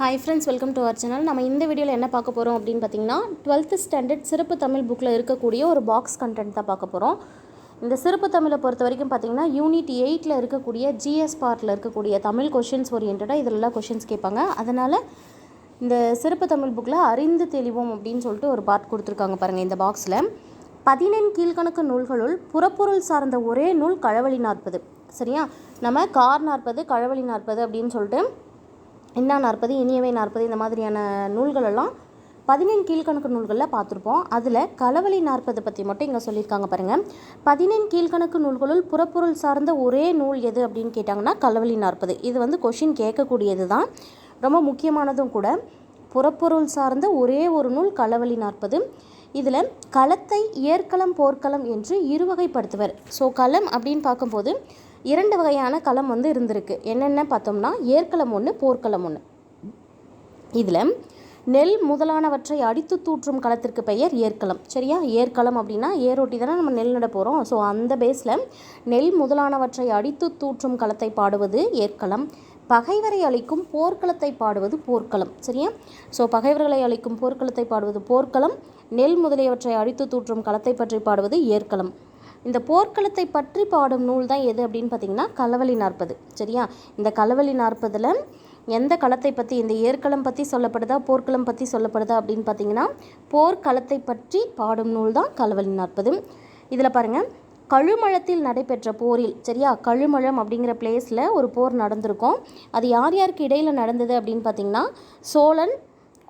Hi friends welcome to our channel நம்ம இந்த வீடியோவில் என்ன பார்க்க போகிறோம் அப்படின்னு பார்த்தீங்கன்னா டுவெல்த்து ஸ்டாண்டர்ட் சிறப்பு தமிழ் புக்கில் இருக்கக்கூடிய ஒரு பாக்ஸ் கண்டென்ட் தான் பார்க்க போகிறோம் இந்த சிறப்பு தமிழை பொறுத்த வரைக்கும் பார்த்தீங்கன்னா யூனிட் எயிட்டில் இருக்கக்கூடிய ஜிஎஸ் பார்ட்டில் இருக்கக்கூடிய தமிழ் கொஷின்ஸ் ஓரியன்டாக இதிலெல்லாம் கொஷின்ஸ் கேட்பாங்க. அதனால் இந்த சிறப்பு தமிழ் புக்கில் அறிந்து தெளிவோம் அப்படின்னு சொல்லிட்டு ஒரு பார்ட் கொடுத்துருக்காங்க பாருங்கள் இந்த பாக்ஸில் பதினெண் கீழ்கணக்கு நூல்களுள் புறப்பொருள் சார்ந்த ஒரே நூல் கழவழி நாற்பது. சரியா? நம்ம கார் நாற்பது கழவழி நாற்பது அப்படின்னு சொல்லிட்டு இன்னா நாற்பது இனியவை நாற்பது இந்த மாதிரியான நூல்களெல்லாம் பதினெண் கீழ்கணக்கு நூல்களில் பார்த்துருப்போம். அதில் களவழி நாற்பது பற்றி மட்டும் இங்கே சொல்லியிருக்காங்க பாருங்கள் பதினெண் கீழ்கணக்கு நூல்களுள் புறப்பொருள் சார்ந்த ஒரே நூல் எது அப்படின்னு கேட்டாங்கன்னா களவழி நாற்பது. இது வந்து கொஷின் கேட்கக்கூடியது தான் ரொம்ப முக்கியமானதும் கூட. புறப்பொருள் சார்ந்த ஒரே ஒரு நூல் களவழி நாற்பது. இதில் களத்தை ஏற்களம் போர்க்களம் என்று இருவகைப்படுத்துவர். ஸோ களம் அப்படின்னு பார்க்கும்போது இரண்டு வகையான களம் வந்து இருந்திருக்கு. என்னென்ன பார்த்தோம்னா ஏற்களம் ஒன்று போர்க்களம் ஒன்று இதில் நெல் முதலானவற்றை அடித்து தூற்றும் களத்திற்கு பெயர் ஏற்களம். சரியா? ஏற்களம் அப்படின்னா ஏரோட்டி தானே நம்ம நெல் நட போகிறோம் ஸோ அந்த பேஸில் நெல் முதலானவற்றை அடித்து தூற்றும் களத்தை பாடுவது ஏற்களம். பகைவரை அளிக்கும் போர்க்களத்தை பாடுவது போர்க்களம். சரியா? ஸோ பகைவர்களை அளிக்கும் போர்க்களத்தை பாடுவது போர்க்களம். நெல் முதலியவற்றை அடித்து தூற்றும் களத்தை பற்றி பாடுவது ஏற்களம். இந்த போர்க்களத்தை பற்றி பாடும் நூல் தான் எது அப்படின்னு பார்த்தீங்கன்னா களவழி நாற்பது. சரியா? இந்த களவழி நாற்பதில் எந்த களத்தை பற்றி இந்த ஏற்களம் பற்றி சொல்லப்படுதா போர்க்களம் பற்றி சொல்லப்படுதா அப்படின்னு பார்த்தீங்கன்னா போர்க்களத்தை பற்றி பாடும் நூல் தான் களவழி நாற்பது. இதில் பாருங்கள் கழுமழத்தில் நடைபெற்ற போரில் சரியா? கழுமழம் அப்படிங்கிற பிளேஸில் ஒரு போர் நடந்திருக்கும். அது யார் யாருக்கு இடையில் நடந்தது அப்படின்னு பார்த்தீங்கன்னா சோழன்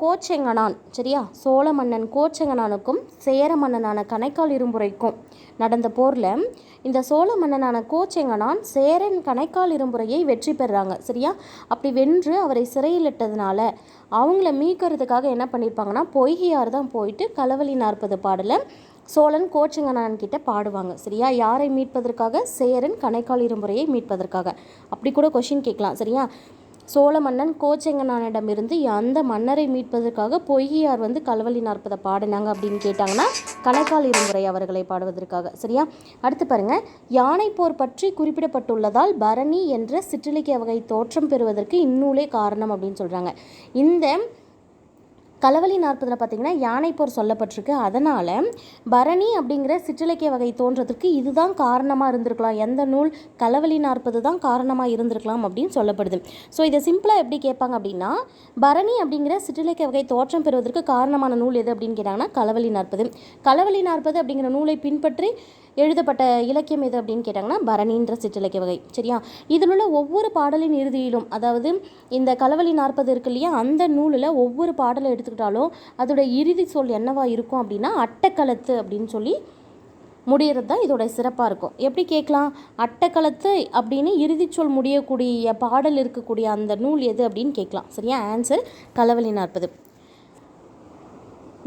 கோச்செங்கனான் சரியா? சோழ மன்னன் கோச்செங்கனானுக்கும் சேர மன்னனான கணைக்கால் இரும்புரைக்கும் நடந்த போரில் இந்த சோழ மன்னனான கோச்செங்கனான் சேரன் கணைக்கால் இரும்புரையை வெற்றி பெறுறாங்க சரியா? அப்படி வென்று அவரை சிறையிலிட்டதுனால அவங்கள மீட்கிறதுக்காக என்ன பண்ணியிருப்பாங்கன்னா பொய்கையார் தான் போயிட்டு களவழி நாற்பது பாடலை சோழன் கோச்செங்கனான் கிட்ட பாடுவாங்க சரியா? யாரை மீட்பதற்காக? சேரன் கணைக்கால் இரும்புரையை மீட்பதற்காக. அப்படி கூட கொஷின் கேட்கலாம் சரியா? சோழ மன்னன் கோச்செங்கனானிடமிருந்து அந்த மன்னரை மீட்பதற்காக பொய்கையார் வந்து கல்வழி நாற்பதை பாடினாங்க அப்படின்னு கேட்டாங்கன்னா கணைக்கால் இருமுறை அவர்களை பாடுவதற்காக. சரியா? அடுத்து பாருங்க. யானை போர் பற்றி குறிப்பிடப்பட்டுள்ளதால் பரணி என்ற சிற்றிலக்கிய வகை தோற்றம் பெறுவதற்கு இந்நூலே காரணம் அப்படின்னு சொல்கிறாங்க இந்த களவழி நாற்பதில் பார்த்தீங்கன்னா யானைப்போர் சொல்லப்பட்டிருக்கு. அதனால் பரணி அப்படிங்கிற சிற்றிலக்கிய வகை தோன்றதுக்கு இதுதான் காரணமாக இருந்திருக்கலாம். எந்த நூல் களவழி நாற்பது தான் காரணமாக இருந்திருக்கலாம் அப்படின்னு சொல்லப்படுது. ஸோ இதை சிம்பிளாக எப்படி கேட்பாங்க அப்படின்னா பரணி அப்படிங்கிற சிற்றிலக்கிய வகை தோற்றம் பெறுவதற்கு காரணமான நூல் எது அப்படின்னு கேட்டாங்கன்னா களவழி நாற்பது. களவழி நாற்பது அப்படிங்கிற நூலை பின்பற்றி எழுதப்பட்ட இலக்கியம் எது அப்படின்னு கேட்டாங்கன்னா பரணின்ற சிற்றிலக்கிய வகை சரியா? இதில் உள்ள ஒவ்வொரு பாடலின் இறுதியிலும் அதாவது இந்த கலவழி நாற்பது இருக்கு இல்லையா அந்த நூலில் ஒவ்வொரு பாடலை எடுத்துக்கிட்டாலும் அதோட இறுதி சொல் என்னவா இருக்கும் அப்படின்னா அட்டக்களத்து அப்படின்னு சொல்லி முடிகிறது தான் இதோட சிறப்பாக இருக்கும். எப்படி கேட்கலாம்? அட்டக்களத்து அப்படின்னு இறுதி சொல் முடியக்கூடிய பாடல் இருக்கக்கூடிய அந்த நூல் எது அப்படின்னு கேட்கலாம் சரியா? ஆன்சர் கலவழி நாற்பது.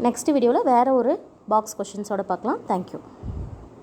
நெக்ஸ்ட் வீடியோவில் வேறு ஒரு பாக்ஸ் கொஷின்ஸோட பார்க்கலாம். தேங்க்யூ